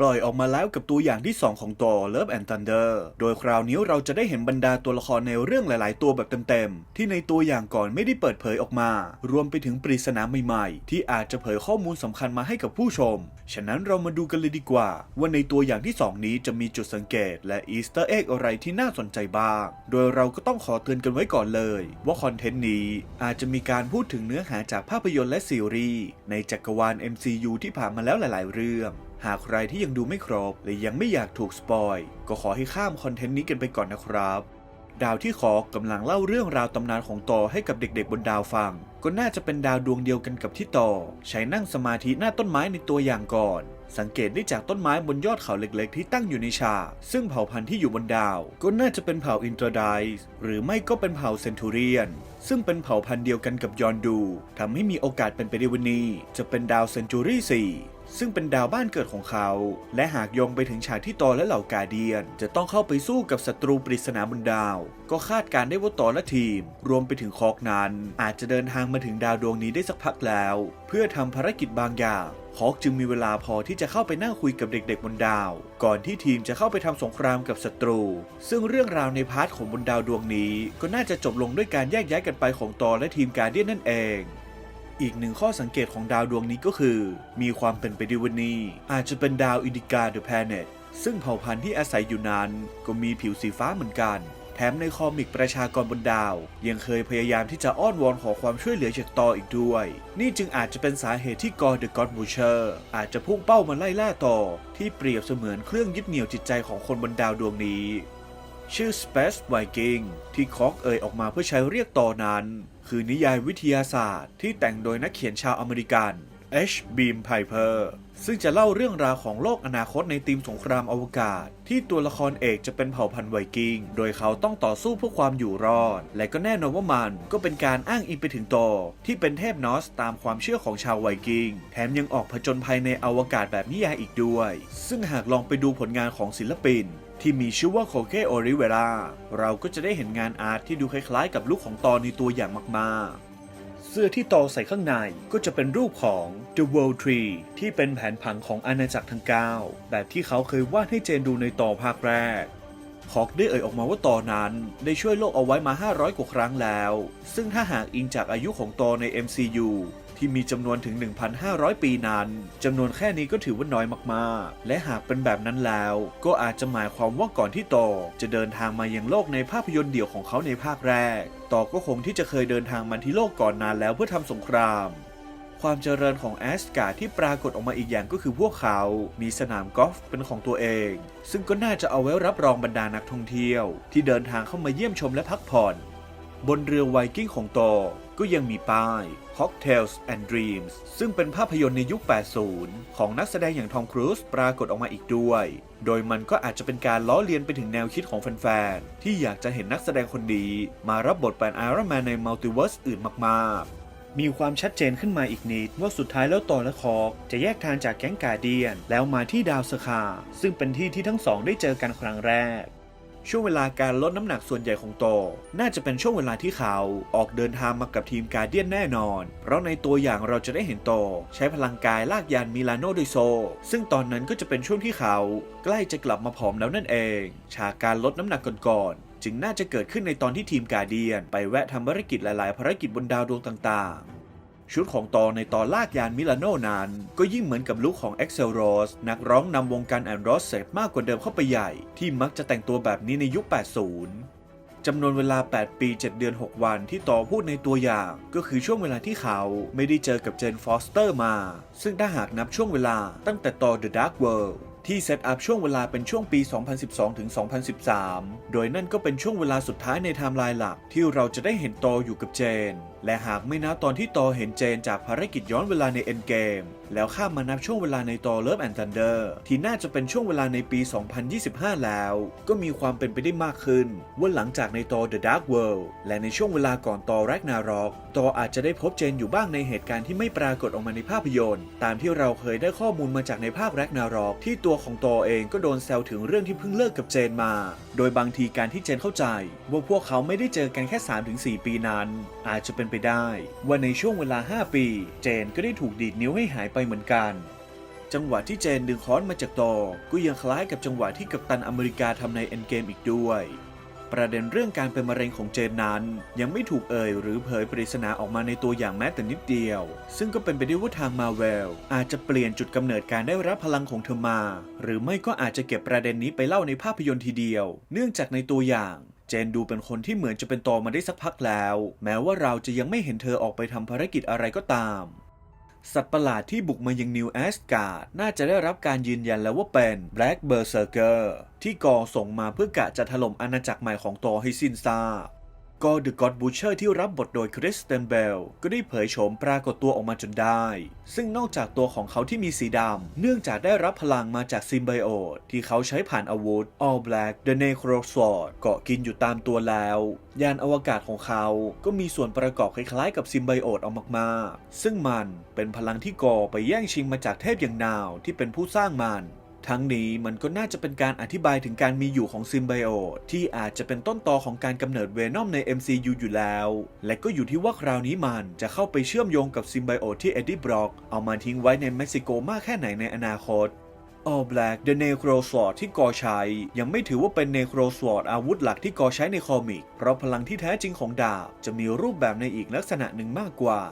ปล่อยออกมาแล้วกับตัวอย่างที่ 2 ของตัว Love and Thunder โดยคราวนี้เราจะได้เห็นบรรดาตัวละครในเรื่องหลาย ๆ ตัวแบบเต็ม ๆ ที่ในตัวอย่างก่อนไม่ได้เปิดเผยออกมา รวมไปถึงปริศนาใหม่ ๆ ที่อาจจะเผยข้อมูลสำคัญมาให้กับผู้ชม ฉะนั้นเรามาดูกันเลยดีกว่า ว่าในตัวอย่างที่ 2 นี้จะมีจุดสังเกต และอีสเตอร์เอ็กอะไรที่น่าสนใจบ้าง โดยเราก็ต้องขอเตือนกันไว้ก่อนเลย ว่าคอนเทนต์นี้อาจจะมีการพูดถึงเนื้อหาจากภาพยนตร์และซีรีส์ในจักรวาล MCU ที่ผ่านมาแล้วหลาย ๆ เรื่อง หากใครที่ยังดูไม่ครบหรือยังไม่อยากถูกสปอย ก็ขอให้ข้ามคอนเทนต์นี้กันไปก่อนนะครับ ดาวที่ขอกำลังเล่าเรื่องราวตำนานของตอให้กับเด็กๆบนดาวฟัง ก็น่าจะเป็นดาวดวงเดียวกันกับที่ตอใช้นั่งสมาธิหน้าต้นไม้ในตัวอย่างก่อน สังเกตได้จากต้นไม้บนยอดเขาเล็กๆ ที่ตั้งอยู่ในฉาก ซึ่งเผ่าพันธุ์ที่อยู่บนดาว ก็น่าจะเป็นเผ่าอินเตอร์ไดส์หรือไม่ก็เป็นเผ่าเซนทูเรียนซึ่งเป็นเผ่าพันธุ์เดียวกันกับยอนดูทำให้มีโอกาสเป็นไปได้ว่านี่จะเป็นดาวเซนจูรี่4 ซึ่งเป็นดาวบ้านเกิดของเขา และหากยงไปถึงฉากที่ตอและเหล่ากาเดียน จะต้องเข้าไปสู้กับศัตรูปริศนาบนดาว ก็คาดการได้ว่าตอและทีม รวมไปถึงคอกนั้น อาจจะเดินทางมาถึงดาวดวงนี้ได้สักพักแล้ว เพื่อทำภารกิจบางอย่างฮอกจึงมีเวลาพอที่จะเข้าไปนั่งคุยกับเด็กๆบนดาว ก่อนที่ทีมจะเข้าไปทำสงครามกับศัตรู ซึ่งเรื่องราวในพาร์ทของบนดาวดวงนี้ ก็น่าจะจบลงด้วยการแยกย้ายกันไปของตอและทีมการเดียนนั่นเอง อีกหนึ่งข้อสังเกตของดาวดวงนี้ก็คือ มีความเป็นไปได้ว่านี่อาจจะเป็นดาวอินดิกาเดอะแพเนตซึ่งเผ่าพันธุ์ที่อาศัยอยู่นั้น ก็มีผิวสีฟ้าเหมือนกัน แถมในคอมิกประชากรบนดาว ยังเคยพยายามที่จะอ้อนวอนขอความช่วยเหลือจากตออีกด้วย นี่จึงอาจจะเป็นสาเหตุที่กอร์เดอะก็อดบูเชอร์อาจจะพุ่งเป้ามาไล่ล่าต่อ ที่เปรียบเสมือนเครื่องยึดเหนี่ยวจิตใจของคนบนดาวดวงนี้ ชื่อ Space Viking ที่คอกเอ่ยออกมาเพื่อใช้เรียกต่อนั้น คือนิยายวิทยาศาสตร์ที่แต่งโดยนักเขียนชาวอเมริกัน H. Beam Piper ซึ่งจะเล่าเรื่องราวของโลกอนาคตในทีมสงครามอวกาศ ที่ตัวละครเอกจะเป็นเผ่าพันธุ์ไวกิ้ง โดยเขาต้องต่อสู้เพื่อความอยู่รอด และก็แน่นอนว่ามันก็เป็นการอ้างอิงไปถึงโตอที่เป็นเทพนอสตามความเชื่อของชาวไวกิ้ง แถมยังออกผจญภัยในอวกาศแบบนิยายอีกด้วย ซึ่งหากลองไปดูผลงานของศิลปิน ที่มีชื่อว่าโคเกโอริเวราเราก็จะได้เห็นงานอาร์ตที่ดูคล้ายๆกับลูกของตอในตัวอย่างมากๆ เสื้อที่ตอใส่ข้างในก็จะเป็นรูปของ The World Tree ที่เป็นแผนผังของอาณาจักรทั้ง9แบบที่เขาเคยวาดให้เจนดูในต่อภาคแรกฮอกได้เอ่ยออกมาว่าตอนนั้น ได้ช่วยโลกเอาไว้มา 500 กว่าครั้งแล้ว ซึ่งถ้าหากอิงจากอายุของตอใน MCU ที่มีจำนวนถึง 1,500 ปีนั้นจำนวนแค่นี้ก็ถือว่าน้อยมากๆ และหากเป็นแบบนั้นแล้ว ก็อาจจะหมายความว่าก่อนที่ต่อจะเดินทางมายังโลกในภาพยนตร์เดี่ยวของเขาในภาคแรก ต่อก็คงที่จะเคยเดินทางมาที่โลกก่อนนานแล้วเพื่อทำสงครามความเจริญของแอสการ์ที่ปรากฏออกมาอีกอย่างก็คือพวกเขา มีสนามกอล์ฟเป็นของตัวเอง ซึ่งก็น่าจะเอาไว้รับรองบรรดานักท่องเที่ยว ที่เดินทางเข้ามาเยี่ยมชมและพักผ่อน บนเรือไวกิ้งของโตก็ยังมีป้าย Cocktails and Dreams ซึ่งเป็นภาพยนตร์ในยุค 80 ของนักแสดงอย่างทอมครูซปรากฏออกมาอีกด้วย โดยมันก็อาจจะเป็นการล้อเลียนไปถึงแนวคิดของแฟนๆ ที่อยากจะเห็นนักแสดงคนนี้มารับบทเป็นไอรอนแมนในมัลติเวิร์สอื่นมากๆมีความชัดเจนขึ้นมาอีกนิดว่าสุดท้ายแล้วตอและคอกจะแยกทางจากแก๊งกาเดียน แล้วมาที่ดาวสคาซึ่งเป็นที่ที่ทั้งสองได้เจอกันครั้งแรก ช่วงเวลาการลดน้ำหนักส่วนใหญ่ของโต น่าจะเป็นช่วงเวลาที่เขาออกเดินทางมากับทีมการเดียนแน่นอน เพราะในตัวอย่างเราจะได้เห็นโต ใช้พลังกายลากยานมิลานโนโดยโซ ซึ่งตอนนั้นก็จะเป็นช่วงที่เขาใกล้จะกลับมาผอมแล้วนั่นเอง ฉากการลดน้ำหนักก่อนจึงน่าจะเกิดขึ้นในตอนที่ทีมกาเดียน ไปแวะทำภารกิจหลาย ๆ ภารกิจบนดาวดวงต่าง ๆ ชุดของตอในตอนลากยานมิลานโนนั้นก็ยิ่งเหมือนกับลุคของ e x c e l r o s นักร้องนำวงการแอนโรสเซมากกว่าเดิมเข้าไปใหญ่ ที่มักจะแต่งตัวแบบนี้ในยุค 80 จำนวนเวลา 8 ปี 7 เดือน 6 วันที่ต่อพูดในตัวอย่าง ก็คือช่วงเวลาที่เขาไม่ได้เจอกับเจนฟอสเตอร์มา ซึ่งถ้าหากนับช่วงเวลาตั้งแต่ต่อ The Dark World ที่เซตอัพช่วงเวลาเป็นช่วงปี 2012 ถึง 2013 โดยนั่นก็เป็นช่วงเวลาสุดท้ายในไทม์ไลน์หลักที่เราจะได้เห็นโตอยู่กับเจนและหากไม่นับตอนที่โตเห็นเจนจากภารกิจย้อนเวลาในเอ็นเกมแล้วข้ามมานับช่วงเวลาในตอ Love and Thunder ที่น่าจะเป็นช่วงเวลาในปี 2025 แล้ว ก็มีความเป็นไปได้มากขึ้น ว่าหลังจากในตอ The Dark World และในช่วงเวลาก่อนตอ Ragnarok ตออาจจะได้พบเจนอยู่บ้างในเหตุการณ์ที่ไม่ปรากฏออกมาในภาพยนตร์ ตามที่เราเคยได้ข้อมูลมาจากในภาค Ragnarok ที่ตัวของตอเองก็โดนแซวถึงเรื่องที่เพิ่งเลิกกับเจนมา โดยบางทีการที่เจนเข้าใจ ว่าพวกเขาไม่ได้เจอกันแค่ 3-4 ปีนั้น อาจจะเป็นไปได้ ว่าในช่วงเวลา 5 ปี เจนก็ได้ถูกดีดนิ้วให้หายไปเหมือนกัน จังหวะที่เจนดึงค้อนมาจากตอก็ยังคล้ายกับจังหวะที่กัปตันอเมริกาทำในเอ็นเกมอีกด้วย ประเด็นเรื่องการเป็นมะเร็งของเจนนั้น ยังไม่ถูกเอ่ยหรือเผยปริศนาออกมาในตัวอย่างแม้แต่นิดเดียว ซึ่งก็เป็นไปได้ว่าทางมาเวลอาจจะเปลี่ยนจุดกำเนิดการได้รับพลังของเธอมา หรือไม่ก็อาจจะเก็บประเด็นนี้ไปเล่าในภาพยนตร์ทีเดียว เนื่องจากในตัวอย่าง เจนดูเป็นคนที่เหมือนจะเป็นตอมาได้สักพักแล้ว แม้ว่าเราจะยังไม่เห็นเธอออกไปทำภารกิจอะไรก็ตาม สัตว์ประหลาดที่บุกมายังนิวแอสการ์ดน่าจะได้รับการยืนยันแล้วว่าเป็นแบล็กเบอร์เซอร์เกอร์ที่กอส่งมาเพื่อกะจะถล่มอาณาจักรใหม่ของตอให้สิ้นซาก ก็เดอะก็ d บูเชอร์ที่รับบทโดยคริสเตนเบลก็ได้เผยโฉมปรากฏตัวออกมาจนได้ ซึ่งนอกจากตัวของเขาที่มีสีดำ เนื่องจากได้รับพลังมาจากซิมไบโอตที่เขาใช้ผ่านอาวุธ All Black The Necro Sword เกาะกินอยู่ตามตัวแล้ว ยานอวกาศของเขาก็มีส่วนประกอบคล้ายๆกับซิมไบโอตเอามากๆ ซึ่งมันเป็นพลังที่ก่อไปแย่งชิงมาจากเทพอย่างนาวที่เป็นผู้สร้างมัน ทั้งนี้มันก็น่าจะเป็นการอธิบายถึงการมีอยู่ของซิมไบโอตที่อาจจะเป็นต้นตอของการกำเนิดเวนอมใน MCU อยู่แล้ว และก็อยู่ที่ว่าคราวนี้มันจะเข้าไปเชื่อมโยงกับซิมไบโอตที่เอ็ดดี้บล็อกเอามาทิ้งไว้ในเม็กซิโกมากแค่ไหนในอนาคต All Black The Necro Sword ที่กอใช้ ยังไม่ถือว่าเป็น Necro Sword อาวุธหลักที่กอใช้ในคอมิก เพราะพลังที่แท้จริงของดาบ จะมีรูปแบบในอีกลักษณะหนึ่งมากกว่า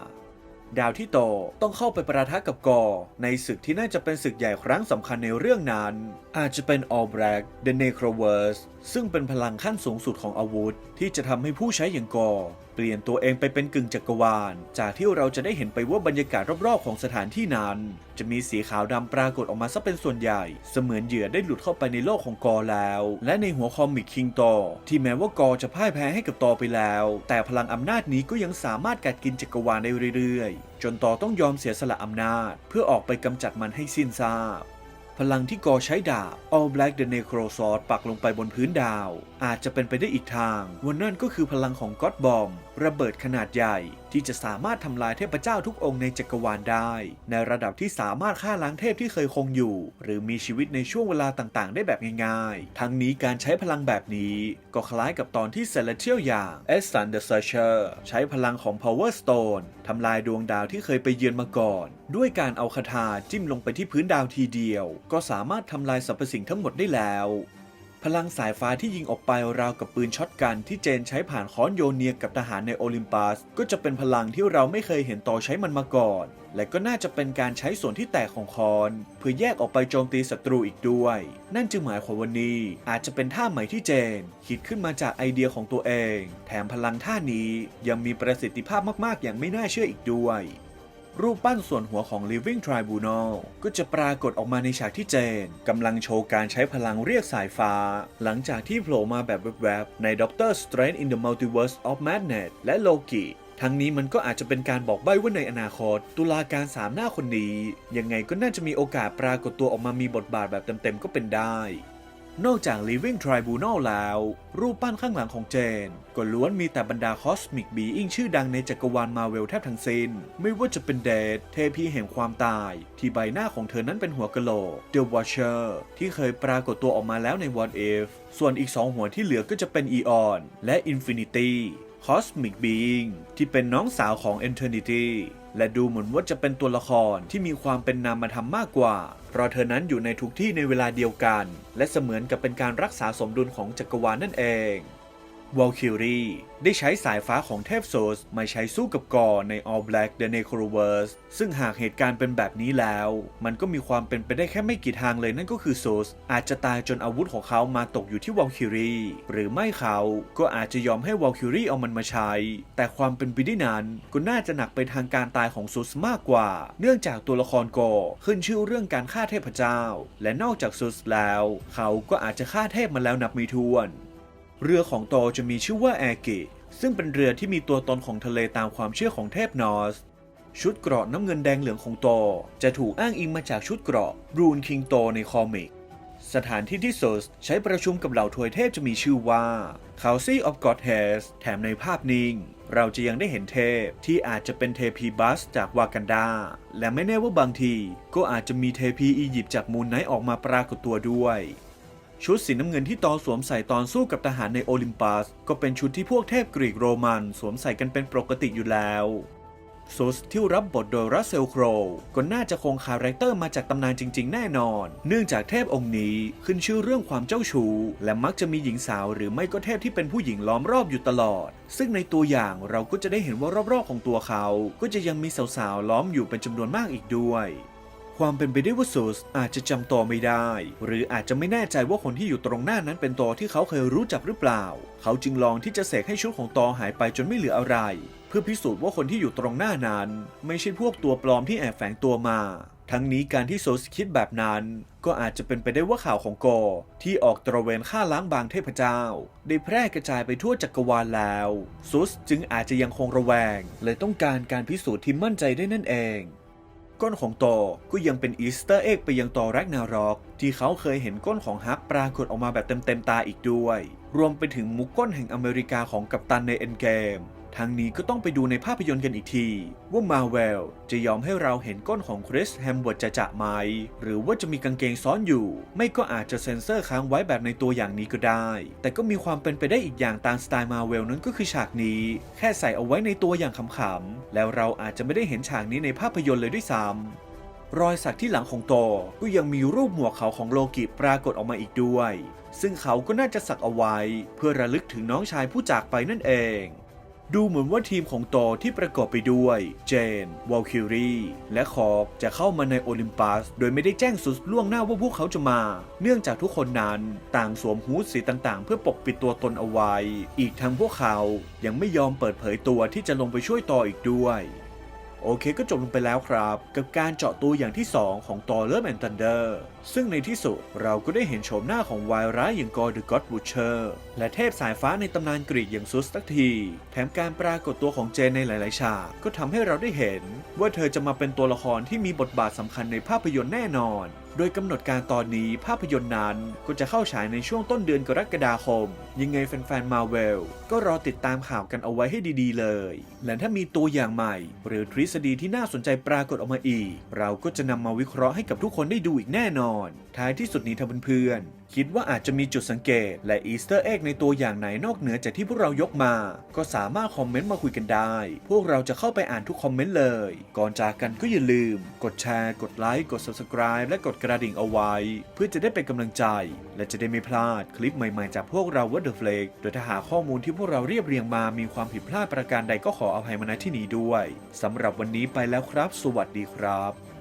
ดาวที่โตต้องเข้าไปประทะกับกอ ในศึกที่น่าจะเป็นศึกใหญ่ครั้งสำคัญในเรื่องนั้น อาจจะเป็น All Black The Necroverse ซึ่งเป็นพลังขั้นสูงสุดของอาวุธ ที่จะทำให้ผู้ใช้อย่างกอ เปลี่ยนตัวเองไปเป็นกึ่งจักรวาล จากที่เราจะได้เห็นไปว่าบรรยากาศรอบๆของสถานที่นั้น จะมีสีขาวดำปรากฏออกมาซะเป็นส่วนใหญ่ เสมือนเหยื่อได้หลุดเข้าไปในโลกของกอแล้ว และในหัวคอมิกคิงตอที่แม้ว่ากอจะพ่ายแพ้ให้กับตอไปแล้ว แต่พลังอำนาจนี้ก็ยังสามารถกัดกินจักรวาลได้เรื่อยๆจนตอต้องยอมเสียสละอำนาจ เพื่อออกไปกำจัดมันให้สิ้นซากพลังที่กอใช้ดาบ All Black the Necro Sword ปักลงไปบนพื้นดาว อาจจะเป็นไปได้อีกทางวันนั่นก็คือพลังของก็อดบอมระเบิดขนาดใหญ่ที่จะสามารถทำลายเทพเจ้าทุกองค์ในจักรวาลได้ ในระดับที่สามารถฆ่าล้างเทพที่เคยคงอยู่ หรือมีชีวิตในช่วงเวลาต่างๆ ได้แบบง่ายๆ ทั้งนี้การใช้พลังแบบนี้ ก็คล้ายกับตอนที่เซเลเทียลอย่าง e s s a n the Searcher ใช้พลังของ Power Stone ทำลายดวงดาวที่เคยไปเยือนมาก่อน ด้วยการเอาคาถาจิ้มลงไปที่พื้นดาวทีเดียว ก็สามารถทำลายสรรพสิ่งทั้งหมดได้แล้ว พลังสายฟ้าที่ยิงออกไปราวกับปืนช็อตกันที่เจนใช้ผ่านค้อนโยเนียกับทหารในโอลิมปัส ก็จะเป็นพลังที่เราไม่เคยเห็นต่อใช้มันมาก่อน และก็น่าจะเป็นการใช้ส่วนที่แตกของค้อน เพื่อแยกออกไปโจมตีศัตรูอีกด้วย นั่นจึงหมายความว่านี้ อาจจะเป็นท่าใหม่ที่เจน คิดขึ้นมาจากไอเดียของตัวเอง แถมพลังท่านี้ยังมีประสิทธิภาพมากๆ อย่างไม่น่าเชื่ออีกด้วย รูปปั้นส่วนหัวของ Living Tribunal ก็จะปรากฏออกมาในฉากที่เจนกำลังโชว์การใช้พลังเรียกสายฟ้า หลังจากที่โผล่มาแบบแวบๆใน Doctor Strange in the Multiverse of Madness และ Loki ทั้งนี้มันก็อาจจะเป็นการบอกใบ้ว่าในอนาคต ตุลาการสามหน้าคนนี้ ยังไงก็น่าจะมีโอกาสปรากฏตัวออกมามีบทบาทแบบเต็มๆก็เป็นได้ นอกจาก Living Tribunal แล้ว รูปปั้นข้างหลังของเจน ก็ล้วนมีแต่บรรดาคอสมิกบีอิงชื่อดังในจักรวาลมาเวลแทบทั้งสิ้น ไม่ว่าจะเป็นเดดเทพีแห่งความตาย ที่ใบหน้าของเธอนั้นเป็นหัวกะโหลก The Watcher ที่เคยปรากฏตัวออกมาแล้วใน What If ส่วนอีกสองหัวที่เหลือก็จะเป็น Eon และ Infinity Cosmic Being ที่เป็นน้องสาวของ Eternity และดูเหมือนว่าจะเป็นตัวละครที่มีความเป็นนามธรรมมากกว่า ราะเธอนั้นอยู่ในทุกที่ในเวลาเดียวกัน และเสมือนกับเป็นการรักษาสมดุลของจักรวาลนั่นเอง วอลคิรีได้ใช้สายฟ้าของเทพโซสมาใช้สู้กับกอใน All Black The Necroverse ซึ่งหากเหตุการณ์เป็นแบบนี้แล้ว มันก็มีความเป็นไปได้แค่ไม่กี่ทางเลยนั่นก็คือโซสอาจจะตายจนอาวุธของเขามาตกอยู่ที่วอลคิรีหรือไม่เขาก็อาจจะยอมให้วอลคิรีเอามันมาใช้ แต่ความเป็นไปได้นั้นก็น่าจะหนักไปทางการตายของโซสมากกว่า เนื่องจากตัวละครกอขึ้นชื่อเรื่องการฆ่าเทพเจ้า และนอกจากโซสแล้ว เขาก็อาจจะฆ่าเทพมาแล้วนับไม่ถ้วน เรือของโตจะมีชื่อว่าแอร์กิซึ่งเป็นเรือที่มีตัวตนของทะเลตามความเชื่อของเทพนอร์สชุดเกราะน้ำเงินแดงเหลืองของโต จะถูกอ้างอิงมาจากชุดเกราะรูนคิงโตในคอมิก สถานที่ที่โซสใช้ประชุมกับเหล่าทวยเทพจะมีชื่อว่า Council of God h e s แถมในภาพนิ่ง เราจะยังได้เห็นเทพที่อาจจะเป็นเทพีบัสจากวากันดา และไม่แน่ว่าบางที ก็อาจจะมีเทพีอียิปต์จากมูลไนออกมาปรากฏตัวด้วย ชุดสีน้ำเงินที่ตอนสวมใส่ตอนสู้กับทหารในโอลิมปัส ก็เป็นชุดที่พวกเทพกรีกโรมันสวมใส่กันเป็นปกติอยู่แล้วซูสที่รับบทโดยรัสเซลโครก็น่าจะคงคาแรคเตอร์มาจากตำนานจริง ๆ แน่นอน เนื่องจากเทพองค์นี้ขึ้นชื่อเรื่องความเจ้าชู้ และมักจะมีหญิงสาวหรือไม่ก็เทพที่เป็นผู้หญิงล้อมรอบอยู่ตลอด ซึ่งในตัวอย่างเราก็จะได้เห็นว่ารอบๆของตัวเขา ก็จะยังมีสาวๆล้อมอยู่เป็นจำนวนมากอีกด้วย ความเป็นไปได้ว่าซูสอาจจะจำตัวไม่ได้ หรืออาจจะไม่แน่ใจว่าคนที่อยู่ตรงหน้านั้นเป็นตอที่เขาเคยรู้จักหรือเปล่า เขาจึงลองที่จะเสกให้ชุดของตอหายไปจนไม่เหลืออะไร เพื่อพิสูจน์ว่าคนที่อยู่ตรงหน้านั้น ไม่ใช่พวกตัวปลอมที่แอบแฝงตัวมา ทั้งนี้การที่โซสคิดแบบนั้น ก็อาจจะเป็นไปได้ว่าข่าวของกอที่ออกตระเวนฆ่าล้างบางเทพเจ้า ได้แพร่กระจายไปทั่วจักรวาลแล้วซุสจึงอาจจะยังคงระแวง เลยต้องการการพิสูจน์ที่มั่นใจได้นั่นเอง ก้นของตอก็ยังเป็นอีสเตอร์เอ็กไปยังตอแรกนารอก ที่เขาเคยเห็นก้นของฮักปรากฏออกมาแบบเต็มๆตาอีกด้วย รวมไปถึงมุกก้นแห่งอเมริกาของกัปตันในเอ็นเกม ทั้งนี้ก็ต้องไปดูในภาพยนตร์กันอีกที ว่ามาเวลจะยอมให้เราเห็นก้นของคริสแฮมเวิร์ดจะจะไหมหรือว่าจะมีกางเกงซ้อนอยู่ ไม่ก็อาจจะเซ็นเซอร์ค้างไว้แบบในตัวอย่างนี้ก็ได้ แต่ก็มีความเป็นไปได้อีกอย่างตามสไตล์มาเวลนั้นก็คือฉากนี้ แค่ใส่เอาไว้ในตัวอย่างขำๆแล้วเราอาจจะไม่ได้เห็นฉากนี้ในภาพยนตร์เลยด้วยซ้ำรอยสักที่หลังของโตก็ยังมีรูปหมวกเขาของโลกิปรากฏออกมาอีกด้วย ซึ่งเขาก็น่าจะสักเอาไว้ เพื่อระลึกถึงน้องชายผู้จากไปนั่นเอง ดูเหมือนว่าทีมของโตที่ประกอบไปด้วย เจน วอลคิรีและคอร์กจะเข้ามาในโอลิมปัส โดยไม่ได้แจ้งสุดล่วงหน้าว่าพวกเขาจะมา เนื่องจากทุกคนนั้นต่างสวมฮูดสีต่างๆ เพื่อปกปิดตัวตนเอาไว้ อีกทั้งพวกเขายังไม่ยอมเปิดเผยตัวที่จะลงไปช่วยต่ออีกด้วยโอเคก็จบลงไปแล้วครับ กับการเจาะตัวอย่างที่ 2 ของตอ Love and Thunder ซึ่งในที่สุดเราก็ได้เห็นโฉมหน้าของวายร้ายอย่างกอร์เดอะก็อดบูเชอร์และเทพสายฟ้าในตำนานกรีกอย่างซุสตักที แถมการปรากฏตัวของเจนในหลาย ๆ ฉากก็ทำให้เราได้เห็น ว่าเธอจะมาเป็นตัวละครที่มีบทบาทสำคัญในภาพยนตร์แน่นอน โดยกำหนดการตอนนี้ภาพยนตร์นั้นก็จะเข้าฉายในช่วงต้นเดือนกรกฎาคม ยังไงแฟน ๆ มาเวลก็รอติดตามข่าวกันเอาไว้ให้ดีๆ เลย และถ้ามีตัวอย่างใหม่ หรือทฤษฎีที่น่าสนใจปรากฏออกมาอีก เราก็จะนำมาวิเคราะห์ให้กับทุกคนได้ดูอีกแน่นอนท้ายที่สุดนี้ถ้าเพื่อนๆคิดว่าอาจจะมีจุดสังเกต และอีสเตอร์เอ็กในตัวอย่างไหนนอกเหนือจากที่พวกเรายกมา ก็สามารถคอมเมนต์มาคุยกันได้ พวกเราจะเข้าไปอ่านทุกคอมเมนต์เลย ก่อนจากกันก็อย่าลืม กดแชร์ กดไลค์ กด subscribe และกดกระดิ่งเอาไว้ เพื่อจะได้เป็นกำลังใจ และจะได้ไม่พลาดคลิปใหม่ ๆ จากพวกเราวัดเดอะเฟลกโดยถ้าหาข้อมูลที่พวกเราเรียบเรียงมามีความผิดพลาดประการใดก็ขออภัยมาณที่นี้ด้วยสำหรับวันนี้ไปแล้วครับ สวัสดีครับ